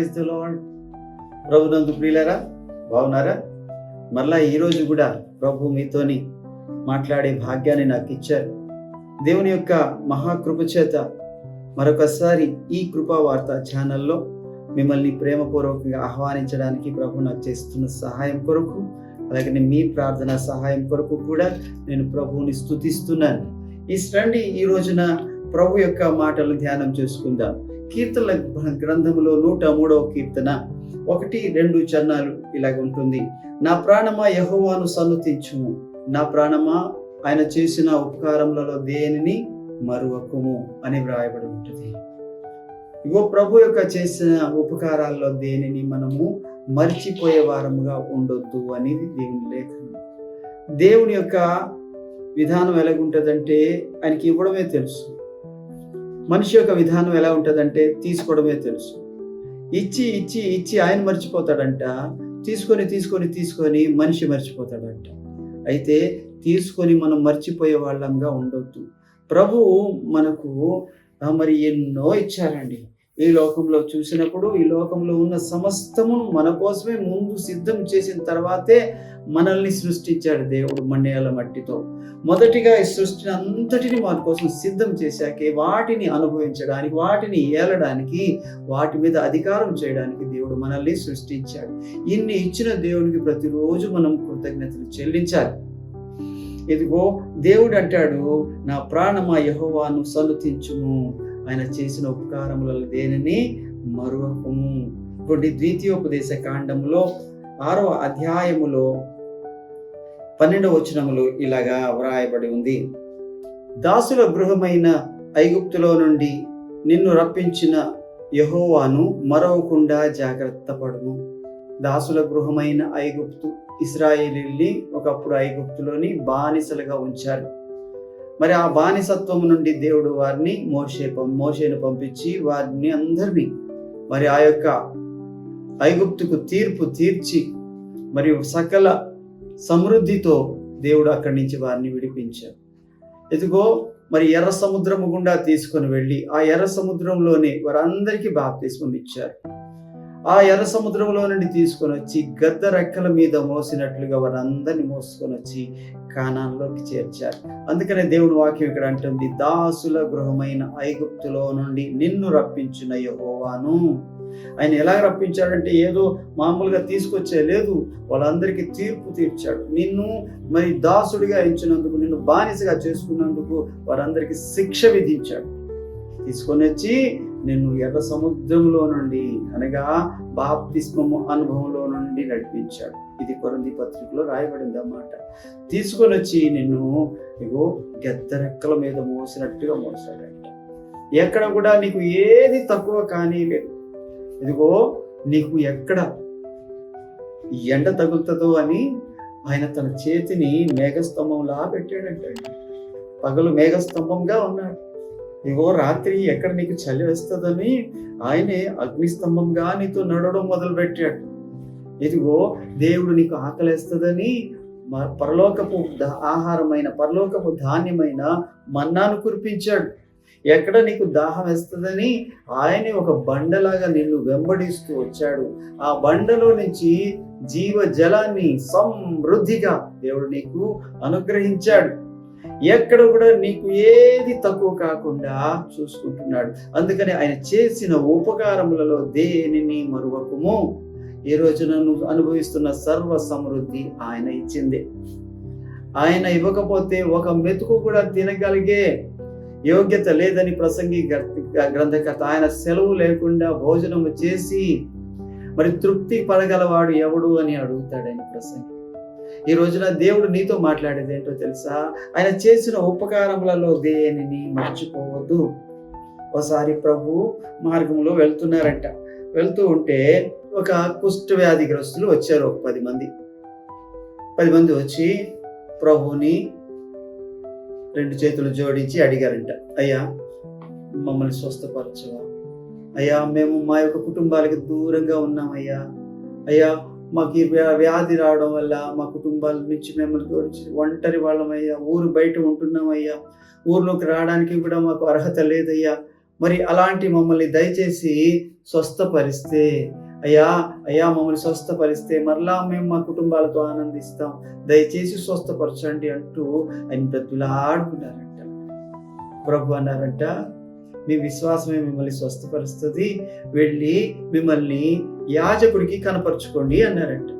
Praise the lord. ప్రభునందు ప్రియులరా బాగున్నారా? మరలా ఈరోజు కూడా ప్రభు మీతోని మాట్లాడే భాగ్యాన్ని నాకు ఇచ్చారు. దేవుని యొక్క మహాకృప చేత మరొకసారి ఈ కృపా వార్త ఛానల్లో మిమ్మల్ని ప్రేమపూర్వకంగా ఆహ్వానించడానికి ప్రభు నాకు చేస్తున్న సహాయం కొరకు అలాగే మీ ప్రార్థన సహాయం కొరకు కూడా నేను ప్రభువుని స్తుతిస్తున్నాను. ఈ రండి ఈ రోజున ప్రభు యొక్క మాటలు ధ్యానం చేసుకుందాం. కీర్తనల గ్రంథములో నూట మూడవ కీర్తన. ఒకటి రెండు చరణాలు ఇలాగ ఉంటుంది. నా ప్రాణమా యహోవాను సన్నుతించుము. నా ప్రాణమా ఆయన చేసిన ఉపకారములలో దేనిని మరువకుము అని వ్రాయబడి ఉంటుంది ఇగో ప్రభు యొక్క చేసిన ఉపకారాల్లో దేనిని మనము మర్చిపోయే వారముగా ఉండొద్దు అనేది దేవుని లేఖనం. దేవుని యొక్క విధానం ఎలాగుంటుందంటే ఆయనకి ఇవ్వడమే తెలుసు. మనిషి యొక్క విధానం ఎలా ఉంటుందంటే తీసుకోవడమే తెలుసు. ఇచ్చి ఇచ్చి ఇచ్చి ఆయన మర్చిపోతాడంట తీసుకొని తీసుకొని తీసుకొని మనిషి మర్చిపోతాడంట. అయితే తీసుకొని మనం మర్చిపోయే వాళ్ళంగా ఉండొద్దు. ప్రభువు మనకు మరి ఎన్నో ఇచ్చారండి. ఈ లోకంలో చూసినప్పుడు ఈ లోకంలో ఉన్న సమస్తమును మన కోసమే ముందు సిద్ధం చేసిన తర్వాతే మనల్ని సృష్టించాడు దేవుడు మన్నేల మట్టితో. మొదటిగా ఈ సృష్టిని అంతటిని మన కోసం సిద్ధం చేశాకే వాటిని అనుభవించడానికి వాటిని ఏలడానికి వాటి మీద అధికారం చేయడానికి దేవుడు మనల్ని సృష్టించాడు. ఇన్ని ఇచ్చిన దేవునికి ప్రతిరోజు మనం కృతజ్ఞతలు చెల్లించాలి. ఇదిగో దేవుడు అంటాడు నా ప్రాణమా యహోవాను సలుతించుము. ఆయన చేసిన ఉపకారములలో దేనిని మరువకుము. కొన్ని ద్వితీయోపదేశ కాండములో ఆరవ అధ్యాయములో పన్నెండవ వచనములు ఇలాగా వ్రాయబడి ఉంది. దాసుల గృహమైన ఐగుప్తులో నుండి నిన్ను రప్పించిన యహోవాను మరవకుండా జాగ్రత్త పడును దాసుల గృహమైన ఐగుప్తు ఇస్రాయేలీల్ని ఒకప్పుడు ఐగుప్తులోని బానిసలుగా ఉంచారు. మరి ఆ బానిసత్వం నుండి దేవుడు వారిని మోసే పం- మోషేను పంపించి వారిని అందరినీ మరి ఆ యొక్క ఐగుప్తుకు తీర్పు తీర్చి మరియు సకల సమృద్ధితో దేవుడు అక్కడి నుంచి వారిని విడిపించారు ఎదుగో మరి ఎర్ర సముద్రము గుండా తీసుకొని వెళ్ళి ఆ ఎర్ర సముద్రంలోనే వారందరికీ బాప్తిస్మం ఇచ్చారు. ఆ ఎర్ర సముద్రంలో నుండి తీసుకొని వచ్చి గద్ద రెక్కల మీద మోసినట్లుగా వారందరిని మోసుకొని వచ్చి కానాల్లోకి చేర్చారు. అందుకనే దేవుడు వాక్యం ఇక్కడ అంటుంది దాసుల గృహమైన ఐగుప్తులో నుండి నిన్ను రప్పించిన యహోవాను. ఆయన ఎలా రప్పించాడంటే ఏదో మామూలుగా తీసుకొచ్చే లేదు. వాళ్ళందరికీ తీర్పు తీర్చాడు. నిన్ను మరి దాసుడిగా ఇచ్చినందుకు నిన్ను బానిసగా చేసుకున్నందుకు వారందరికీ శిక్ష విధించాడు. తీసుకొని వచ్చి నిన్ను ఎర్ర సముద్రంలో నుండి అనగా బాప్తిస్మము అనుభవంలో నుండి నడిపించాడు. ఇది కొరంది పత్రికలో రాయబడింది అన్నమాట తీసుకొని వచ్చి నిన్ను ఇగో గెద్దరెక్కల మీద మోసినట్టుగా మోసాడంట. ఎక్కడ కూడా నీకు ఏది తక్కువ కానీ లేదు ఇదిగో నీకు ఎక్కడ ఎండ తగులుతుందో అని ఆయన తన చేతిని మేఘస్తంభంలా పెట్టాడంట పగలు మేఘస్తంభంగా ఉన్నాడు. ఇగో రాత్రి ఎక్కడ నీకు చలి వేస్తుందని ఆయనే అగ్నిస్తంభంగా నీతో నడవడం మొదలు పెట్టాడు ఇదిగో దేవుడు నీకు ఆకలేస్తుందని మ- పరలోకపు ఆహారమైన పరలోకపు ధాన్యమైన మన్నాను కురిపించాడు. ఎక్కడ నీకు దాహం వేస్తుందని ఆయనే ఒక బండలాగా నిన్ను వెంబడిస్తూ వచ్చాడు. ఆ బండలో నుంచి జీవ జలాన్ని సమృద్ధిగా దేవుడు నీకు అనుగ్రహించాడు. ఎక్కడ కూడా నీకు ఏది తక్కువ కాకుండా చూసుకుంటున్నాడు. అందుకని ఆయన చేసిన ఉపకారములలో దేనిని మరువకము? ఈ రోజున నువ్వు అనుభవిస్తున్న సర్వ సమృద్ధి ఆయన ఇచ్చింది. ఆయన ఇవ్వకపోతే ఒక మెతుకు కూడా తినగలిగే యోగ్యత లేదని ప్రసంగి గ్రంథకర్త. ఆయన సెలవు లేకుండా భోజనం చేసి మరి తృప్తి పడగలవాడు ఎవడు అని అడుగుతాడని ప్రసంగి. ఈ రోజున దేవుడు నీతో మాట్లాడేది ఏంటో తెలుసా? ఆయన చేసిన ఉపకారములలో దేనిని మర్చిపోవద్దు. ఒకసారి ప్రభు మార్గంలో వెళ్తున్నారంట. వెళ్తూ ఉంటే ఒక కుష్ఠ వ్యాధిగ్రస్తులు వచ్చారు. ఒక పది మంది. పది మంది వచ్చి ప్రభుని రెండు చేతులు జోడించి అడిగారంట అయ్యా మమ్మల్ని స్వస్థపరచవా? అయ్యా మేము మా యొక్క కుటుంబాలకి దూరంగా ఉన్నామయ్యా అయ్యా. మాకు ఈ వ్యా- వ్యాధి రావడం వల్ల మా కుటుంబాల నుంచి మిమ్మల్ని గురించి ఒంటరి వాళ్ళమయ్యా ఊరు బయట ఉంటున్నామయ్యా ఊర్లోకి రావడానికి కూడా మాకు అర్హత లేదయ్యా. మరి అలాంటి మమ్మల్ని దయచేసి స్వస్థపరిస్తే అయ్యా అయ్యా మమ్మల్ని స్వస్థపరిస్తే మరలా మేము మా కుటుంబాలతో ఆనందిస్తాం. దయచేసి స్వస్థపరచండి అంటూ ఆయన బ్రతులాడుకున్నారంట ప్రభు అన్నారంట మీ విశ్వాసమే మిమ్మల్ని స్వస్థపరుస్తుంది. వెళ్ళి మిమ్మల్ని యాజకుడికి కనపరుచుకోండి అన్నారంట.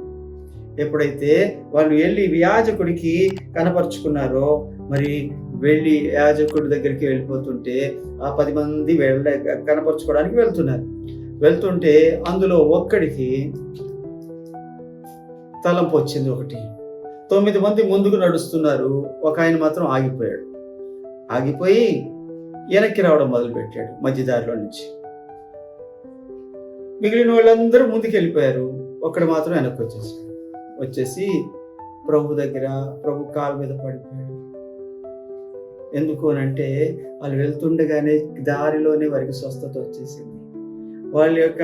ఎప్పుడైతే వాళ్ళు వెళ్ళి యాజకుడికి కనపరుచుకున్నారో మరి వెళ్ళి యాజకుడి దగ్గరికి వెళ్ళిపోతుంటే ఆ పది మంది వెళ్ళ కనపరుచుకోవడానికి వెళ్తున్నారు. వెళ్తుంటే అందులో ఒక్కడికి తలంపు వచ్చింది ఒకటి. తొమ్మిది మంది ముందుకు నడుస్తున్నారు. ఒక ఆయన మాత్రం ఆగిపోయాడు. ఆగిపోయి వెనక్కి రావడం మొదలుపెట్టాడు మధ్యదారిలో నుంచి. మిగిలిన వాళ్ళందరూ ముందుకు వెళ్ళిపోయారు. ఒక్కడు మాత్రం వెనక్కి వచ్చేసాడు వచ్చేసి ప్రభు దగ్గర ప్రభు కాలు మీద పడిపోయాడు. ఎందుకు అని అంటే వాళ్ళు వెళ్తుండగానే దారిలోనే వారికి స్వస్థత వచ్చేసింది. వాళ్ళ యొక్క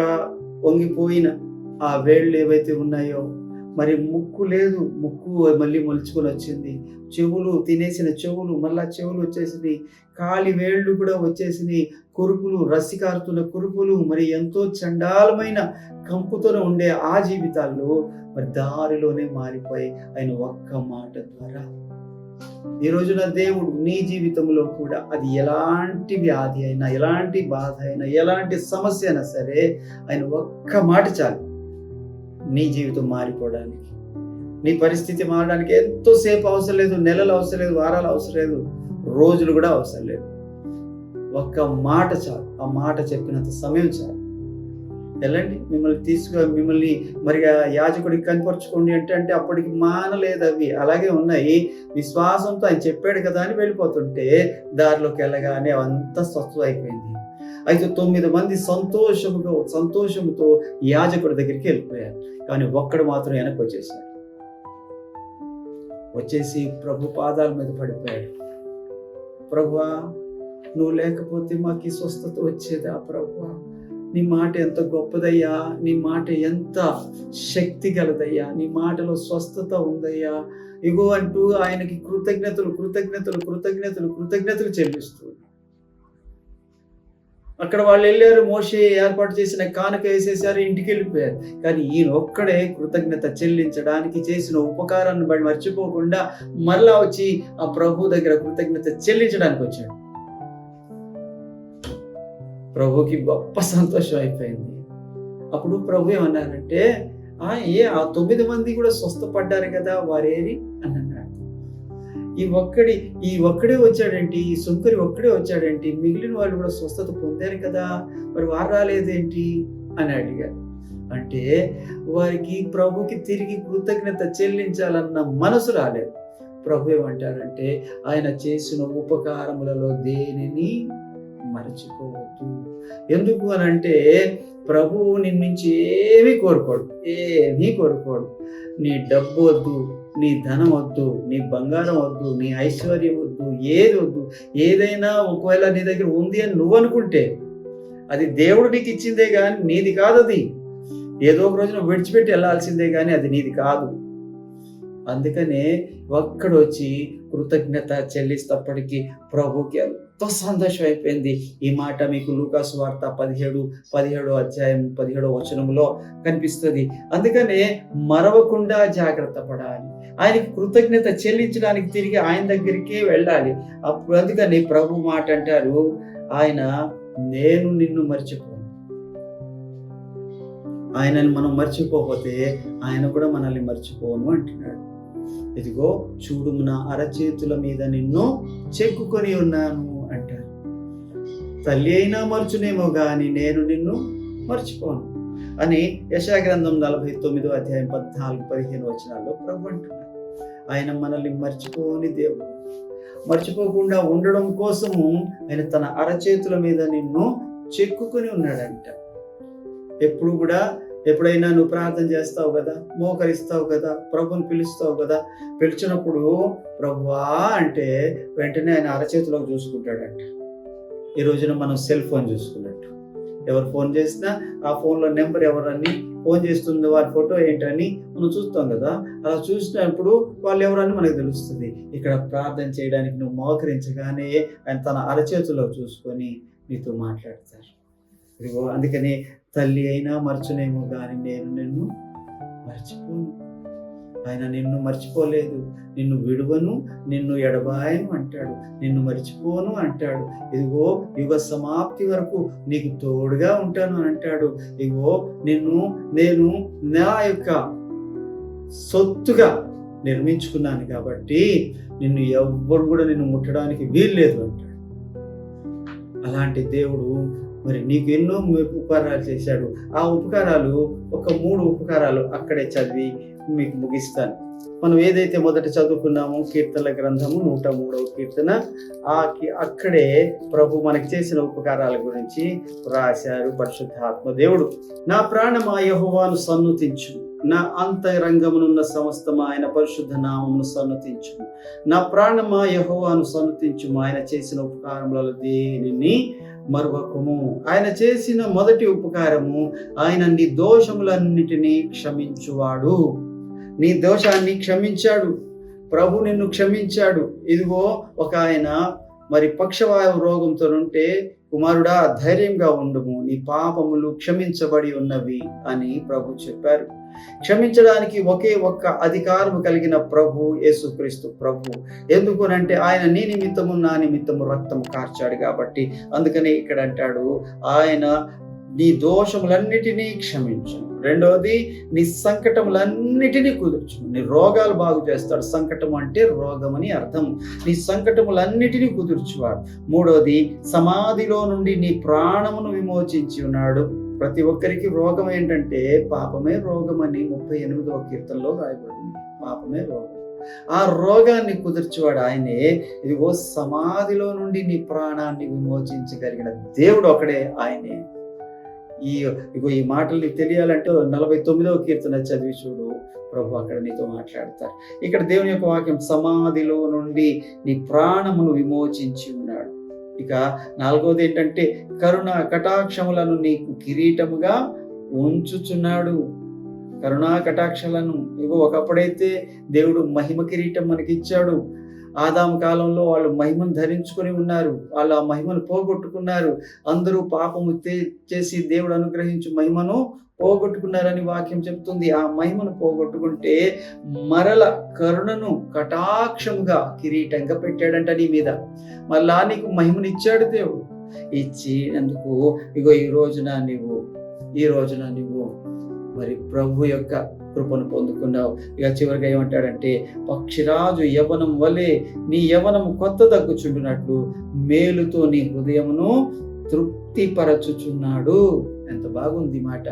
వంగిపోయిన ఆ వేళ్ళు ఏవైతే ఉన్నాయో మరి ముక్కు లేదు ముక్కు మళ్ళీ మొలుచుకొని వచ్చింది. చెవులు తినేసిన చెవులు మళ్ళా చెవులు వచ్చేసింది. కాలి వేళ్ళు కూడా వచ్చేసినాయి కురుపులు రసికారుతున్న కురుపులు మరి ఎంతో చండాలమైన కంపుతోనే ఉండే ఆ జీవితాల్లో మరి దారిలోనే మారిపోయి ఆయన ఒక్క మాట ద్వారా ఈ రోజున దేవుడు నీ జీవితంలో కూడా అది ఎలాంటి వ్యాధి అయినా ఎలాంటి బాధ అయినా ఎలాంటి సమస్య అయినా సరే ఆయన ఒక్క మాట చాలు. నీ జీవితం మారిపోవడానికి నీ పరిస్థితి మారడానికి ఎంతోసేపు అవసరం లేదు నెలలు అవసరం లేదు వారాలు అవసరం లేదు రోజులు కూడా అవసరం లేదు. ఒక్క మాట చాలు ఆ మాట చెప్పినంత సమయం చాలు. వెళ్ళండి. మిమ్మల్ని తీసుకు మిమ్మల్ని మరి యాజకుడికి కనపరుచుకోండి అంటే అంటే అప్పటికి మానలేదు అవి. అలాగే ఉన్నాయి. విశ్వాసంతో ఆయన చెప్పాడు కదా అని వెళ్ళిపోతుంటే దారిలోకి వెళ్ళగానే అంతా స్వస్థ అయిపోయింది. అయితే తొమ్మిది మంది సంతోషముగా సంతోషముతో యాజకుడి దగ్గరికి వెళ్ళిపోయారు. కానీ ఒక్కడు మాత్రం వెనక్కి వచ్చేసాడు. వచ్చేసి ప్రభు పాదాల మీద పడిపోయాడు. ప్రభువా నువ్వు లేకపోతే మాకు ఈ స్వస్థత వచ్చేదా ప్రభువా నీ మాట ఎంత గొప్పదయ్యా? నీ మాట ఎంత శక్తి గలదయ్యా? నీ మాటలో స్వస్థత ఉందయ్యా? ఇగో అంటూ ఆయనకి కృతజ్ఞతలు కృతజ్ఞతలు కృతజ్ఞతలు కృతజ్ఞతలు చెల్లిస్తూ అక్కడ వాళ్ళు వెళ్ళారు మోసే ఏర్పాటు చేసిన కానుక వేసేసారు ఇంటికి వెళ్ళిపోయారు. కానీ ఈయన ఒక్కడే కృతజ్ఞత చెల్లించడానికి చేసిన ఉపకారాన్ని బట్టి మర్చిపోకుండా మరలా వచ్చి ఆ ప్రభు దగ్గర కృతజ్ఞత చెల్లించడానికి వచ్చాడు. ప్రభుకి గొప్ప సంతోషం అయిపోయింది. అప్పుడు ప్రభు ఏమన్నారంటే ఆ ఏ ఆ తొమ్మిది మంది కూడా స్వస్థపడ్డారు కదా వారేరి? అని అన్నాడు. ఈ ఒక్కడి ఈ ఒక్కడే వచ్చాడేంటి? ఈ సుంకరి ఒక్కడే వచ్చాడేంటి? మిగిలిన వాళ్ళు కూడా స్వస్థత పొందారు కదా మరి వారు రాలేదేంటి? అని అడిగారు అంటే వారికి ప్రభుకి తిరిగి కృతజ్ఞత చెల్లించాలన్న మనసు రాలేదు. ప్రభు ఏమంటారంటే ఆయన చేసిన ఉపకారములలో దేనిని మరచిపోవద్దు. ఎందుకు అని అంటే ప్రభువు నిన్నుంచి ఏమీ కోరుకోడు ఏమీ కోరుకోడు. నీ డబ్బు వద్దు నీ ధనం వద్దు నీ బంగారం వద్దు నీ ఐశ్వర్యం వద్దు ఏది వద్దు ఏదైనా ఒకవేళ నీ దగ్గర ఉంది అని నువ్వు అనుకుంటే అది దేవుడు నీకు ఇచ్చిందే కానీ నీది కాదు అది. ఏదో ఒక రోజున విడిచిపెట్టి వెళ్ళాల్సిందే కానీ అది నీది కాదు. అందుకనే ఒక్కడొచ్చి కృతజ్ఞత చెల్లిస్తప్పటికీ ప్రభుకి ఎంతో సంతోషం అయిపోయింది ఈ మాట మీకు లూకాసు వార్త పదిహేడు పదిహేడు అధ్యాయం పదిహేడో వచనంలో కనిపిస్తుంది. అందుకనే మరవకుండా జాగ్రత్త పడాలి. ఆయనకి కృతజ్ఞత చెల్లించడానికి తిరిగి ఆయన దగ్గరికే వెళ్ళాలి. అప్పుడు అందుకని ప్రభు మాట అంటారు ఆయన నేను నిన్ను మర్చిపోను. ఆయనని మనం మర్చిపోకపోతే ఆయన కూడా మనల్ని మర్చిపోను అంటున్నాడు. ఇదిగో చూడు నా అరచేతుల మీద నిన్ను చెక్కుకొని ఉన్నాను. అంటారు. తల్లి అయినా మరచునేమో కానీ నేను నిన్ను మర్చిపోను అని యశాగ్రంథం నలభై తొమ్మిదో అధ్యాయం పద్నాలుగు పదిహేను వచనాల్లో ప్రభు అంటున్నారు ఆయన మనల్ని మర్చిపోని దేవుడు. మర్చిపోకుండా ఉండడం కోసము ఆయన తన అరచేతుల మీద నిన్ను చెక్కుకొని ఉన్నాడంట. ఎప్పుడు కూడా ఎప్పుడైనా నువ్వు ప్రార్థన చేస్తావు కదా మోకరిస్తావు కదా ప్రభుని పిలుస్తావు కదా పిలిచినప్పుడు ప్రభువా అంటే వెంటనే ఆయన అరచేతిలోకి చూసుకుంటాడంట. ఈ రోజున మనం సెల్ ఫోన్ చూసుకున్నట్టు. ఎవరు ఫోన్ చేసినా ఆ ఫోన్లో నెంబర్ ఎవరని ఫోన్ చేస్తుంది వారి ఫోటో ఏంటని మనం చూస్తాం కదా. అలా చూసినప్పుడు వాళ్ళు ఎవరని మనకు తెలుస్తుంది. ఇక్కడ ప్రార్థన చేయడానికి నువ్వు మోకరించగానే ఆయన తన అరచేతిలో చూసుకొని నీతో మాట్లాడతారు. ఇదిగో అందుకని తల్లి అయినా మర్చునేమో కానీ నేను నిన్ను మర్చిపోను. ఆయన నిన్ను మర్చిపోలేదు. నిన్ను విడువను నిన్ను ఎడబాయను అంటాడు. నిన్ను మర్చిపోను అంటాడు. ఇదిగో యుగ సమాప్తి వరకు నీకు తోడుగా ఉంటాను అని అంటాడు. ఇదిగో నిన్ను నేను నా యొక్క సొత్తుగా నిర్మించుకున్నాను కాబట్టి నిన్ను ఎవ్వరు కూడా నిన్ను ముట్టడానికి వీల్లేదు అంటాడు. అలాంటి దేవుడు మరి నీకు ఎన్నో ఉపకారాలు చేశాడు. ఆ ఉపకారాలు ఒక మూడు ఉపకారాలు అక్కడే చదివి మీకు ముగిస్తాను. మనం ఏదైతే మొదట చదువుకున్నామో కీర్తనల గ్రంథము నూట మూడవ కీర్తన ఆ అక్కడే ప్రభు మనకి చేసిన ఉపకారాల గురించి రాశారు పరిశుద్ధాత్మ దేవుడు. నా ఆ యహవాను సన్నుతించు. నా అంతరంగమునున్న సమస్తం ఆయన పరిశుద్ధ నామమును సన్నతించు. నా ప్రాణమా యహోవాను సన్నతించు. ఆయన చేసిన ఉపకారములలో దేనిని మరువకము. ఆయన చేసిన మొదటి ఉపకారము ఆయన నీ దోషములన్నిటినీ క్షమించువాడు. నీ దోషాన్ని క్షమించాడు. ప్రభు నిన్ను క్షమించాడు. ఇదిగో ఒక ఆయన మరి పక్షవాయు రోగంతో ఉంటే కుమారుడా ధైర్యంగా ఉండుము. నీ పాపములు క్షమించబడి ఉన్నవి అని ప్రభు చెప్పారు. క్షమించడానికి ఒకే ఒక్క అధికారము కలిగిన ప్రభు యేసుక్రీస్తు ప్రభు. ఎందుకునంటే ఆయన నీ నిమిత్తము నా నిమిత్తము రక్తము కార్చాడు కాబట్టి. అందుకని ఇక్కడ అంటాడు ఆయన నీ దోషములన్నిటినీ క్షమించను. రెండవది నీ సంకటములన్నిటినీ కుదుర్చు నీ రోగాలు బాగు చేస్తాడు. సంకటం అంటే రోగమని అర్థం. నీ సంకటములన్నిటినీ కుదుర్చువాడు. మూడవది సమాధిలో నుండి నీ ప్రాణమును విమోచించి ఉన్నాడు. ప్రతి ఒక్కరికి రోగం ఏంటంటే పాపమే రోగమని ముప్పై ఎనిమిదవ కీర్తనలో రాయబడింది. పాపమే రోగం. ఆ రోగాన్ని కుదుర్చువాడు ఆయనే. ఇదిగో సమాధిలో నుండి నీ ప్రాణాన్ని విమోచించగలిగిన దేవుడు ఒకడే ఆయనే. ఈ ఇగో ఈ మాటలు నీకు తెలియాలంటే నలభై తొమ్మిదవ కీర్తన చదివి చూడు. ప్రభు అక్కడ నీతో మాట్లాడతారు. ఇక్కడ దేవుని యొక్క వాక్యం సమాధిలో నుండి నీ ప్రాణమును విమోచించి ఉన్నాడు. ఇక నాలుగోది ఏంటంటే కరుణ కటాక్షములను నీకు కిరీటముగా ఉంచుచున్నాడు. కరుణా కటాక్షలను ఇగో ఒకప్పుడైతే దేవుడు మహిమ కిరీటం మనకి ఇచ్చాడు ఆదాం కాలంలో వాళ్ళు మహిమను ధరించుకొని ఉన్నారు. వాళ్ళు ఆ మహిమను పోగొట్టుకున్నారు. అందరూ పాపము చేసి దేవుడు అనుగ్రహించి మహిమను పోగొట్టుకున్నారని వాక్యం చెప్తుంది. ఆ మహిమను పోగొట్టుకుంటే మరల కరుణను కటాక్షంగా కిరీటంగా పెట్టాడంట నీ మీద. మళ్ళా నీకు మహిమనిచ్చాడు దేవుడు. ఇచ్చినందుకు ఇగో ఈ రోజున నీవు ఈ రోజున నీవు మరి ప్రభు యొక్క కృపను పొందుకున్నావు. ఇక చివరిగా ఏమంటాడంటే పక్షిరాజు యవనం వలె నీ యవనము కొత్త తగ్గుచుండునట్లు మేలుతో నీ హృదయమును తృప్తిపరచుచున్నాడు. ఎంత బాగుంది మాట.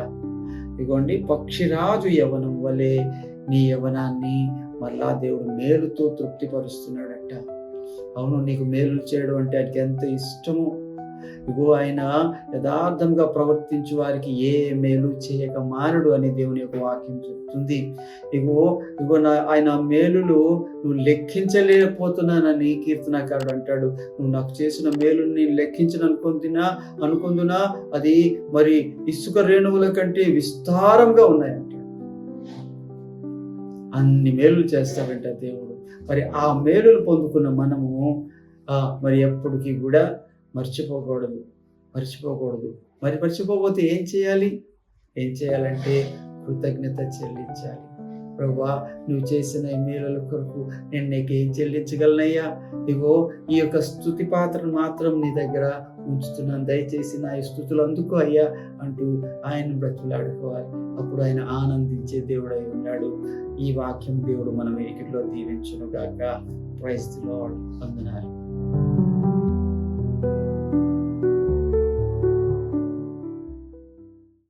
ఇగోండి పక్షిరాజు యవనం వలె నీ యవనాన్ని మళ్ళా దేవుడు మేలుతో తృప్తిపరుస్తున్నాడట. అవును నీకు మేలు చేయడం అంటే ఆయనకి ఎంత ఇష్టమో ఇగో ఆయన యథార్థంగా ప్రవర్తించు వారికి ఏ మేలు చేయక మానడు అని దేవుని యొక్క వాక్యం చెప్తుంది. ఇగో ఇగో నా ఆయన మేలులు నువ్వు లెక్కించలేకపోతున్నానని కీర్తనాకారుడు అంటాడు. నువ్వు నాకు చేసిన మేలు నేను లెక్కించను అనుకుంటున్నా అనుకుందునా? అది మరి ఇసుక రేణువుల కంటే విస్తారంగా ఉన్నాయంట. అన్ని మేలులు చేస్తాడంట దేవుడు. మరి ఆ మేలులు పొందుకున్న మనము మరి ఎప్పటికీ కూడా మర్చిపోకూడదు మర్చిపోకూడదు. మరి మర్చిపోకపోతే ఏం చేయాలి? ఏం చేయాలంటే కృతజ్ఞత చెల్లించాలి. ప్రభా నువ్వు చేసిన ఈ మేలుల కొరకు నేను నీకు ఏం చెల్లించగలనయ్యా? ఇగో ఈ యొక్క స్థుతి పాత్రను మాత్రం నీ దగ్గర ఉంచుతున్నాను. దయచేసి నా ఈ స్థుతులు అందుకో అయ్యా అంటూ ఆయన బ్రతులాడుకోవాలి అప్పుడు ఆయన ఆనందించే దేవుడై ఉన్నాడు. ఈ వాక్యం దేవుడు మనం ఏకిట్లో దీవించును గాక ప్రైజ్ వందనాలు.